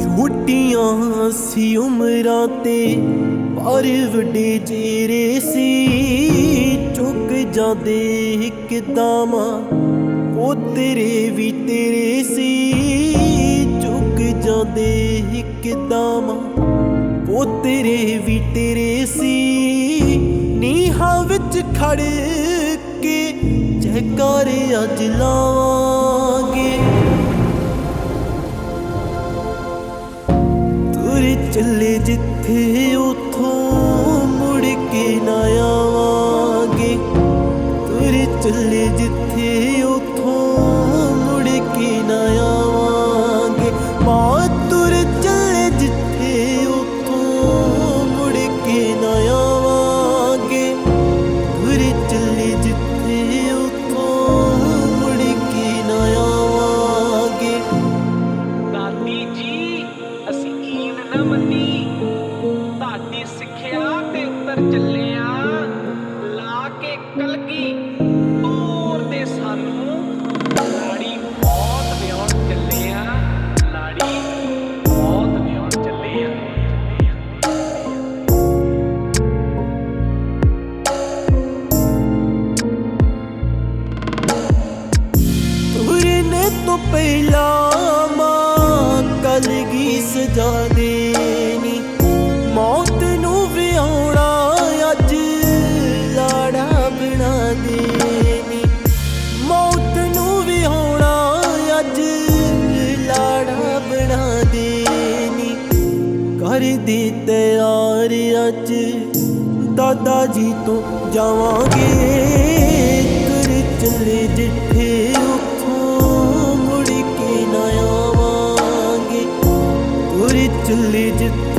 ਛੋਟੀਆਂ ਸੀ ਉਮਰਾਂ ਤੇ, ਪਰ ਵੱਡੇ ਜੇਰੇ ਸੀ। ਚੁੱਕ ਜਾਂਦੇ ਕਿਦਾਮਾ ਉਹ ਤੇਰੇ ਵੀ ਤੇਰੇ ਸੀ। ਚੁੱਕ ਜਾਂਦੇ ਕਿਦਾਮਾ ਉਹ ਤੇਰੇ ਵੀ ਤੇਰੇ ਸੀ। ਨੀਹਾਂ ਵਿੱਚ ਖੜ ਕੇ ਜੈਕਾਰੇ ਅੱਜ ਲਾਵਾਂਗੇ। ਤੁਰ ਚੱਲੇ ਜਿੱਥੇ ਉਥੋਂ ਮੁੜ ਕੇ ਨਾ ਆਵਾਂਗੇ। ਤੁਰ ਚੱਲੇ ਜਿੱਥੇ ਕੇ ਦੂਰ ਦੇ ਸਾਨੂੰ ਲਾੜੀ ਬਹੁਤ ਵਿਆਹਣ ਚੱਲੇ ਆ, ਲਾੜੀ ਬਹੁਤ ਵਿਆਹਣ ਚੱਲੇ ਆ। ਤੁਰਨੇ ਤੋਂ ਪਹਿਲਾਂ ਮਾਂ ਕਲਗੀ ਸਜਾ ਕਰ ਦੇ ਤਿਆਰ ਅੱਜ। ਦਾਦਾ ਜੀ ਤੋਂ ਜਾਵਾਂਗੇ। ਤੁਰ ਚੱਲੇ ਜਿੱਥੇ ਉੱਥੋਂ ਮੁੜ ਕੇ ਨਾ ਆਵਾਂਗੇ। ਤੁਰ ਚੱਲੇ ਜਿੱਥੇ